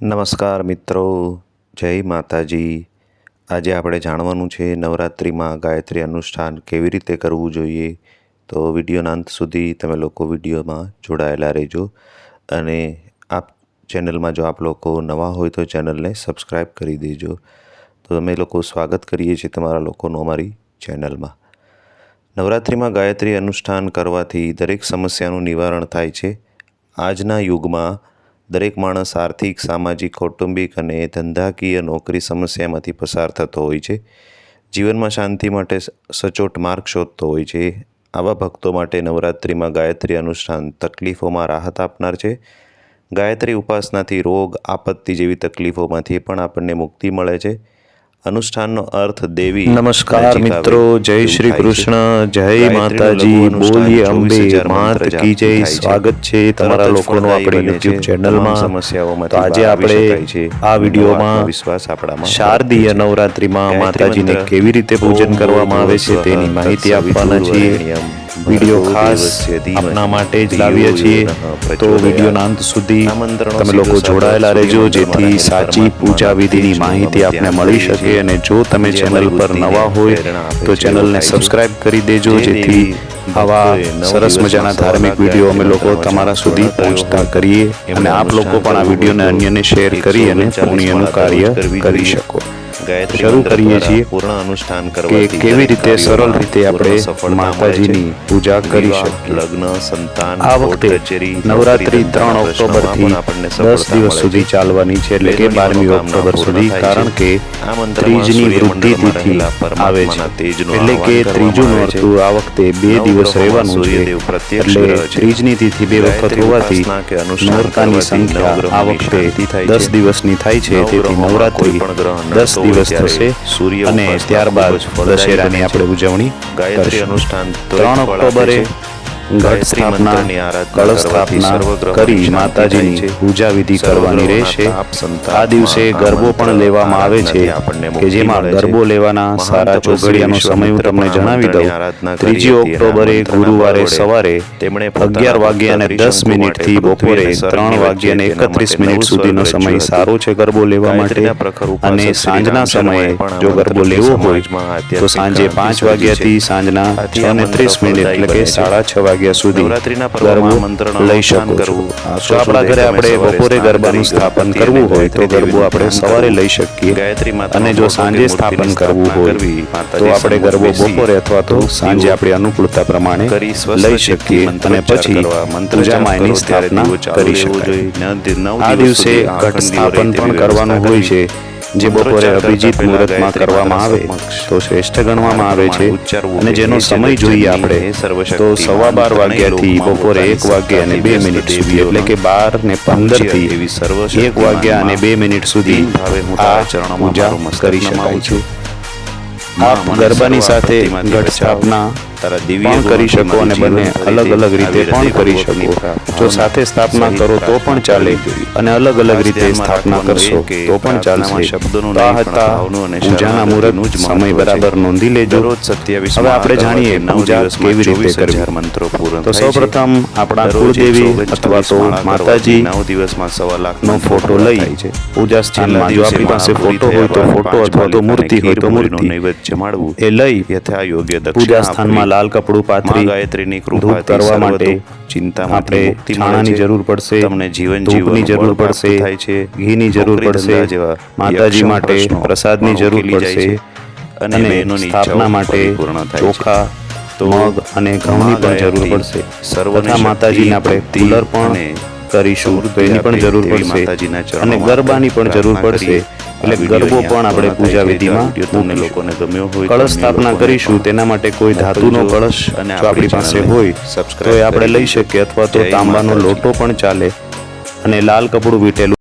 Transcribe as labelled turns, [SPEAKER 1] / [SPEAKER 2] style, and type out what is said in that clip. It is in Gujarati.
[SPEAKER 1] નમસ્કાર મિત્રો, જય માતાજી. આજે આપણે જાણવાનું છે નવરાત્રિમાં ગાયત્રી અનુષ્ઠાન કેવી રીતે કરવું જોઈએ. તો વિડીયોના અંત સુધી તમે લોકો વિડીયોમાં જોડાયેલા રહેજો. અને આપ ચેનલમાં જો આપ લોકો નવા હોય તો ચેનલને સબસ્ક્રાઈબ કરી દેજો. તો અમે લોકો સ્વાગત કરીએ છીએ તમારા લોકોનું અમારી ચેનલમાં. નવરાત્રિમાં ગાયત્રી અનુષ્ઠાન કરવાથી દરેક સમસ્યાનું નિવારણ થાય છે. આજના યુગમાં દરેક માણસ આર્થિક, સામાજિક, કૌટુંબિક અને ધંધાકીય નોકરી સમસ્યામાંથી પસાર થતો હોય છે. જીવનમાં શાંતિ માટે સચોટ માર્ગ શોધતો હોય છે. આવા ભક્તો માટે નવરાત્રિમાં ગાયત્રી અનુષ્ઠાન તકલીફોમાં રાહત આપનાર છે. ગાયત્રી ઉપાસનાથી રોગ, આપત્તિ જેવી તકલીફોમાંથી પણ આપણને મુક્તિ મળે છે. અનુષ્ઠાનનો અર્થ દેવી
[SPEAKER 2] નમસ્કાર મિત્રો જય શ્રી કૃષ્ણ જય માતાજી બોલીએ અંબે માત કી જય. સ્વાગત છે તમારા લોકોનો આપણી
[SPEAKER 1] તમામ
[SPEAKER 2] ચેનલમાં.
[SPEAKER 1] સમસ્યાઓમાં
[SPEAKER 2] તો આજે આપણે આ વિડિયોમાં
[SPEAKER 1] વિશ્વાસ આપણામાં
[SPEAKER 2] શારદીય નવરાત્રીમાં માતાજીને કેવી રીતે પૂજન કરવામાં આવે છે તેની માહિતી આપવાના છીએ. વીડિયો ખાસ આપના માટે જ લાવીએ છીએ. તો. વિડીયોના અંત સુધી તમે લોકો જોડાયેલા રહેજો જેથી સાચી પૂજા વિધિની માહિતી આપને મળી શકે અને જો તમે ચેનલ પર નવા હોય તો ચેનલને સબસ્ક્રાઇબ કરી દેજો જેથી આવા સરસ મજાના ધાર્મિક વીડિયો અમે લોકો તમારા સુધી પહોંચતા કરીએ અને આપ લોકો પણ આ વિડીયોને અન્યને શેર કરી અને
[SPEAKER 1] 139
[SPEAKER 2] પુણ્યનું કાર્ય કરી શકો. શરૂ કરીએ છીએ
[SPEAKER 1] પૂર્ણ અનુષ્ઠાન
[SPEAKER 2] કે
[SPEAKER 1] કરવાથી
[SPEAKER 2] કેવી રીતે સરળ રીતે આપણે. માતાજીની પૂજા કરી શકીએ.
[SPEAKER 1] લગ્ન સંતાન
[SPEAKER 2] આ વખતે નવરાત્રી ત્રણ
[SPEAKER 1] ઓક્ટોબર આપણને
[SPEAKER 2] દસ દિવસ સુધી ચાલવાની છે એટલે કે બારમી ઓક્ટોબર સુધી કારણ કે ત્રીજની વૃદ્ધિ તિથિ આવે છે. એટલે કે ત્રીજું. નોરતું આ વખતે બે દિવસ રહેવાનું છે. એટલે ત્રીજની તિથિ બે વખત હોવાથી નોરતાની સંખ્યા આ વખતે દસ દિવસની થાય છે. તેથી નવરાત્રી દસ દિવસ
[SPEAKER 1] ત્યારે
[SPEAKER 2] થશે
[SPEAKER 1] સૂર્ય
[SPEAKER 2] અને ત્યારબાદ દશેરાની આપણે ઉજવણી
[SPEAKER 1] ગાયત્રી અનુષ્ઠાન
[SPEAKER 2] ત્રણ ઓક્ટોબરે. ઘટ સ્થાપના કળશ સ્થાપના કરી માતાજીની પૂજા વિધિ કરવાની રહેશે. આ દિવસે ગરબો પણ લેવામાં આવે છે કે જેમાં ગરબો લેવાના સારા ચોઘડિયાનો સમય હું તમને જણાવી દઉં. ત્રીજી ઓક્ટોબરે ગુરુવારે સવારે
[SPEAKER 1] તેમણે
[SPEAKER 2] અગિયાર વાગ્યા અને દસ
[SPEAKER 1] મિનિટ
[SPEAKER 2] મિનિટથી બપોરે ત્રણ વાગ્યા અને એકત્રીસ મિનિટ સુધીનો સમય સારો છે ગરબો લેવા માટે. અને સાંજના સમયે જો ગરબો લેવો હોય તો સાંજે પાંચ વાગ્યાથી સાંજના છ ને ત્રીસ મિનિટ એટલે કે સાડા છ વાગ્યા સુધી
[SPEAKER 1] નવરાત્રીના પર્વમાં
[SPEAKER 2] લઈ શકો
[SPEAKER 1] કરવું.
[SPEAKER 2] જો આપણા ઘરે આપણે બપોરે ગરબાનું સ્થાપન કરવું હોય તો ગરબો આપણે સવારે લઈ શકીએ.
[SPEAKER 1] ગાયત્રી
[SPEAKER 2] અને જો સાંજે સ્થાપન કરવું હોય તો આપણે ગરબો બપોરે અથવા તો સાંજે આપણી અનુકૂળતા પ્રમાણે લઈ શકીએ અને પછી પૂજામાં એની સ્થાપના કરી શકાય. આ
[SPEAKER 1] દિવસે
[SPEAKER 2] ઘટ સ્થાપન પણ કરવાનું હોય છે. જે બપોરે અભિજીત મુહૂર્તમાં કરવામાં આવે તો શ્રેષ્ઠ ગણવામાં આવે છે અને જેનો સમય જોઈએ આપણે તો સવા બાર વાગ્યાથી બપોરે એક વાગ્યા અને બે મિનિટ સુધી એટલે કે બાર ને પંદરથી
[SPEAKER 1] એવી
[SPEAKER 2] એક વાગ્યા અને બે મિનિટ સુધી આ પૂજા કરી શકાય છે. ગરબાની સાથે ઘટ સ્થાપના
[SPEAKER 1] તારા દિવ્ય
[SPEAKER 2] કરી શકો અને બંને અલગ અલગ રીતે પણ કરી શકો. જો સાથે સ્થાપના કરો તો પણ ચાલે. અને અલગ અલગ રીતે સ્થાપના કરશો તો પણ ચાલશે.
[SPEAKER 1] શબ્દોનું
[SPEAKER 2] આ હતા પૂજાના
[SPEAKER 1] શરણાગતિનું
[SPEAKER 2] મુહૂર્ત
[SPEAKER 1] જ
[SPEAKER 2] સમય બરાબર નોંધી લેજો.
[SPEAKER 1] રોજ સત્યાવીસ
[SPEAKER 2] હવે આપણે જાણીએ
[SPEAKER 1] નવ
[SPEAKER 2] પૂજા કેવી રીતે
[SPEAKER 1] 24,000
[SPEAKER 2] કરવી.
[SPEAKER 1] મંત્રો પૂર્ણ
[SPEAKER 2] તો સૌપ્રથમ આપણા કુળદેવી અથવા તો માતાજી
[SPEAKER 1] નવ દિવસમાં સવા લાખ
[SPEAKER 2] નો ફોટો લઈ પૂજા સ્થાનમાં જો આપણી પાસે ફોટો હોય તો ફોટો અથવા તો મૂર્તિ હોય તો મૂર્તિ.
[SPEAKER 1] નૈવેદ્ય જમાડવું
[SPEAKER 2] એ લઈ
[SPEAKER 1] યથા યોગ્ય દક્ષિણા
[SPEAKER 2] પૂજા સ્થાનમાં. લાલ કપડું પાથરી
[SPEAKER 1] ગાયત્રીની કૃપા
[SPEAKER 2] કરવા માટે
[SPEAKER 1] ચિંતા
[SPEAKER 2] આપણે છાણાની જરૂર પડશે
[SPEAKER 1] તમને જીવન જીવની
[SPEAKER 2] જરૂર પડશે
[SPEAKER 1] થાય છે.
[SPEAKER 2] ઘીની જરૂર પડશે
[SPEAKER 1] જેવા
[SPEAKER 2] માતાજી માટે પ્રસાદની જરૂર પડશે
[SPEAKER 1] અને
[SPEAKER 2] સ્થાપના માટે ચોખા મગ અને ઘઉંની પણ જરૂર પડશે.
[SPEAKER 1] સર્વને
[SPEAKER 2] માતાજીને આપણે કુલર પણ કરીશું. તો એની પણ જરૂર પડશે. અને ગરબાની પણ જરૂર પડશે. એટલે ગરબો પણ આપણે પૂજા. વિધિમાં
[SPEAKER 1] તમને લોકોને ગમ્યો હોય
[SPEAKER 2] કળશ સ્થાપના કરીશું. તેના માટે કોઈ ધાતુનો કળશ
[SPEAKER 1] અને
[SPEAKER 2] આપણી પાસે હોય તો એ આપણે લઈ શકીએ. અથવા તો તાંબાનો લોટો પણ ચાલે. અને લાલ કપડું વીટેલું